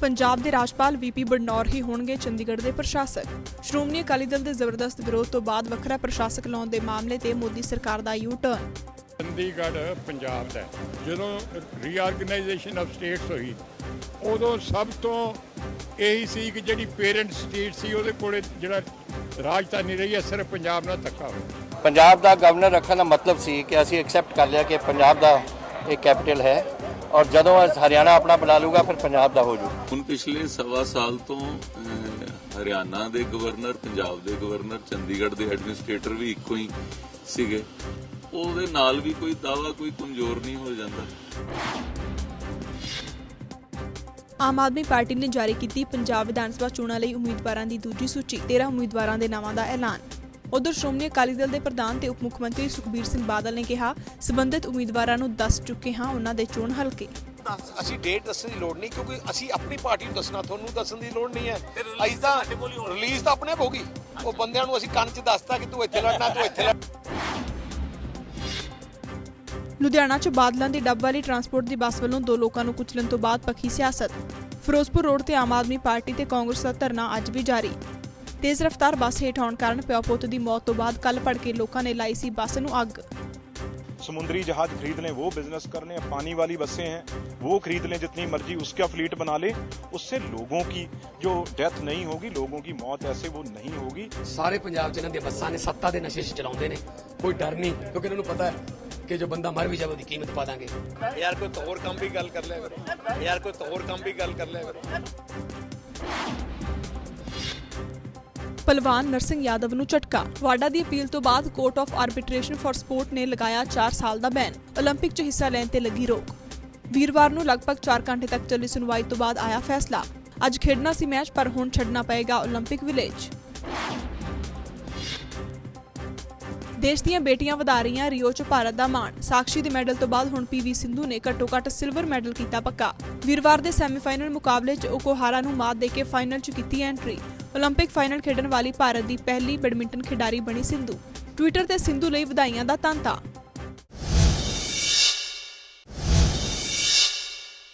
ਪੰਜਾਬ ਦੇ ਰਾਜਪਾਲ ਵੀਪੀ ਬਡਨੌਰ ਹੀ ਹੋਣਗੇ ਚੰਡੀਗੜ੍ਹ ਦੇ ਪ੍ਰਸ਼ਾਸਕ। ਸ਼੍ਰੋਮਣੀ ਅਕਾਲੀ ਦਲ ਦੇ ਜ਼ਬਰਦਸਤ ਵਿਰੋਧ ਤੋਂ ਬਾਅਦ ਵੱਖਰਾ ਪ੍ਰਸ਼ਾਸਕ ਲਾਉਣ ਦੇ ਮਾਮਲੇ ਤੇ ਮੋਦੀ ਸਰਕਾਰ ਦਾ ਯੂ ਟਰਨ ਚੰਡੀਗੜ੍ਹ ਪੰਜਾਬ ਦਾ। ਜਦੋਂ ਰੀਆਰਗੇਨਾਈਜੇਸ਼ਨ ਆਫ ਸਟੇਟਸ ਹੋਈ ਉਦੋਂ ਸਭ ਤੋਂ ਇਹੀ ਸੀ ਕਿ ਜਿਹੜੀ ਪੇਰੈਂਟ ਸਟੇਟ ਸੀ ਉਹਦੇ ਕੋਲੇ ਜਿਹੜਾ ਰਾਜਧਾਨੀ ਰਹੀ ਹੈ ਸਿਰਫ ਪੰਜਾਬ ਨਾਲ ਧੱਕਾ ਹੋਇਆ। ਪੰਜਾਬ ਦਾ ਗਵਰਨਰ ਰੱਖਣ ਦਾ ਮਤਲਬ ਸੀ ਕਿ ਅਸੀਂ ਐਕਸੈਪਟ ਕਰ ਲਿਆ ਕਿ ਪੰਜਾਬ ਦਾ ਇੱਕ ਕੈਪੀਟਲ ਹੈ। ਔਰ ਜਦੋਂ ਹਰਿਆਣਾ ਆਪਣਾ ਬਣਾ ਲੂਗਾ ਫਿਰ ਪੰਜਾਬ ਦਾ ਹੋ ਜੂ। ਹੁਣ ਪਿਛਲੇ ਸਵਾ ਸਾਲ ਤੋਂ ਹਰਿਆਣਾ ਦੇ ਗਵਰਨਰ ਪੰਜਾਬ ਦੇ ਗਵਰਨਰ ਚੰਡੀਗੜ੍ਹ ਦੇ ਐਡਮਿਨਿਸਟ੍ਰੇਟਰ ਵੀ ਇੱਕੋ ਹੀ ਸੀਗੇ। ਉਹਦੇ ਨਾਲ ਵੀ ਕੋਈ ਦਾਵਾ ਕੋਈ ਕਮਜ਼ੋਰ ਨਹੀਂ ਹੋ ਜਾਂਦਾ। ਆਮ ਆਦਮੀ ਪਾਰਟੀ ਨੇ ਜਾਰੀ ਕੀਤੀ ਪੰਜਾਬ ਵਿਧਾਨ ਸਭਾ ਚੋਣਾਂ ਲਈ ਉਮੀਦਵਾਰਾਂ ਦੀ ਦੂਜੀ ਸੂਚੀ। 13 ਉਮੀਦਵਾਰਾਂ ਦੇ ਨਾਵਾਂ ਦਾ ਐਲਾਨ। ਉਧਰ ਸ਼੍ਰੋਮਣੀ ਅਕਾਲੀ ਦਲ ਦੇ ਪ੍ਰਧਾਨ ਤੇ ਉਪ ਮੁੱਖ ਮੰਤਰੀ ਸੁਖਬੀਰ ਸਿੰਘ ਬਾਦਲ ਨੇ ਕਿਹਾ ਸਬੰਧਿਤ ਉਮੀਦਵਾਰਾਂ ਨੂੰ ਦੱਸ ਚੁੱਕੇ ਹਾਂ ਉਹਨਾਂ ਦੇ ਚੋਣ ਹਲਕੇ। ਅਸੀਂ ਡੇਟ ਦੱਸਣ ਦੀ ਲੋੜ ਨਹੀਂ ਕਿਉਂਕਿ ਅਸੀਂ ਆਪਣੀ ਪਾਰਟੀ ਨੂੰ ਦੱਸਣਾ ਤੁਹਾਨੂੰ ਦੱਸਣ ਦੀ ਲੋੜ ਨਹੀਂ ਹੈ। ਅਸੀਂ ਤਾਂ ਰਿਲੀਜ਼ ਤਾਂ ਆਪਣੇ ਆਪ ਹੋਗੀ ਉਹ ਬੰਦਿਆਂ ਨੂੰ ਅਸੀਂ ਕੰਨ 'ਚ ਦੱਸਤਾ ਕਿ ਤੂੰ ਇੱਥੇ ਲੜਨਾ ਤੂੰ ਇੱਥੇ ਲੜ। ਲੁਧਿਆਣਾ 'ਚ ਬਾਦਲਾਂ ਦੀ ਡੱਬ ਵਾਲੀ ਟਰਾਂਸਪੋਰਟ ਦੀ ਬੱਸ ਵੱਲੋਂ ਦੋ ਲੋਕਾਂ ਨੂੰ ਕੁਚਲਣ ਤੋਂ ਬਾਅਦ ਪੱਖੀ ਸਿਆਸਤ। ਫਿਰੋਜ਼ਪੁਰ ਰੋਡ ਤੇ ਆਮ ਆਦਮੀ ਪਾਰਟੀ ਤੇ ਕਾਂਗਰਸ ਦਾ ਧਰਨਾ ਅੱਜ ਵੀ ਜਾਰੀ। ਤੇਜ਼ ਰਫ਼ਤਾਰ ਬੱਸ ਹੇਠ ਆਉਣ ਕਾਰਨ ਪਿਓ ਪੁੱਤ ਦੀ ਮੌਤ ਤੋਂ ਬਾਅਦ ਕੱਲ ਭੜਕੇ ਲੋਕਾਂ ਨੇ ਲਾਈ ਸੀ ਬੱਸ ਨੂੰ ਅੱਗ समुद्री जहाज खरीद लें वो बिजनेस कर लें पानी वाली बसें हैं वो खरीद लें जितनी मर्जी उसका फ्लीट बना लें उससे लोगों की जो डेथ नहीं होगी लोगों की मौत ऐसे वो नहीं होगी ਸਾਰੇ ਪੰਜਾਬ 'ਚ ਇਹਨਾਂ ਦੀਆਂ ਬੱਸਾਂ ਨੇ ਸੱਤਾ ਦੇ ਨਸ਼ੇ 'ਚ ਚਲਾਉਂਦੇ ਨੇ ਕੋਈ ਡਰ ਨਹੀਂ ਕਿਉਂਕਿ ਇਹਨਾਂ ਨੂੰ ਪਤਾ ਹੈ ਕਿ ਜੋ ਬੰਦਾ ਮਰ ਵੀ ਜਾਵੇ ਉਹਦੀ ਕੀਮਤ ਪਾ ਦਾਂਗੇ ਯਾਰ ਕੋਈ ਹੋਰ ਕੰਮ ਵੀ ਗੱਲ ਕਰ ਲਿਆ ਕਰੋ ਯਾਰ ਕੋਈ ਹੋਰ ਕੰਮ ਵੀ ਗੱਲ ਕਰ ਲਿਆ ਕਰੋ ਪਹਿਲਵਾਨ ਨਰਸਿੰਘ ਯਾਦਵ ਨੂੰ ਝਟਕਾ ਵਾਡਾ ਦੀ ਅਪੀਲ ਤੋਂ ਬਾਅਦ court of arbitration for sport ਨੇ ਲਗਾਇਆ 4 ਸਾਲ ਦਾ ਬੈਨ 올림픽 'ਚ ਹਿੱਸਾ ਲੈਣ ਤੇ ਲੱਗੀ ਰੋਕ ਵੀਰਵਾਰ ਨੂੰ ਲਗਭਗ 4 ਘੰਟੇ ਤੱਕ ਚੱਲੀ ਸੁਣਵਾਈ ਤੋਂ ਬਾਅਦ ਆਇਆ ਫੈਸਲਾ ਅੱਜ ਖੇਡਣਾ ਸੀ ਮੈਚ ਪਰ ਹੁਣ ਛੱਡਣਾ ਪਏਗਾ 올림픽 ਵਿਲੇਜ ਦੇਸ਼ ਦੀਆਂ ਬੇਟੀਆਂ ਵਧਾ ਰਹੀਆਂ ਰਿਓ 'ਚ ਭਾਰਤ ਦਾ ਮਾਣ ਸਾਕਸ਼ੀ ਦੇ ਮੈਡਲ ਤੋਂ ਬਾਅਦ ਹੁਣ ਪੀਵੀ ਸਿੰਧੂ ਨੇ ਘੱਟੋ-ਘੱਟ ਸਿਲਵਰ ਮੈਡਲ ਕੀਤਾ ਪੱਕਾ ਵੀਰਵਾਰ ਦੇ ਸੈਮੀਫਾਈਨਲ ਮੁਕਾਬਲੇ 'ਚ ਓਕੋਹਾਰਾ ਨੂੰ ਮਾਤ ਦੇ ਕੇ ਫਾਈਨਲ 'ਚ ਕੀਤੀ ਐਂਟਰੀ 올림픽 ਫਾਈਨਲ ਖੇਡਣ ਵਾਲੀ ਭਾਰਤ ਦੀ ਪਹਿਲੀ ਬੈਡਮਿੰਟਨ ਖਿਡਾਰੀ ਬਣੀ ਸਿੰਧੂ ਟਵਿੱਟਰ ਤੇ ਸਿੰਧੂ ਲਈ ਵਧਾਈਆਂ ਦਾ ਤਾਂਤਾ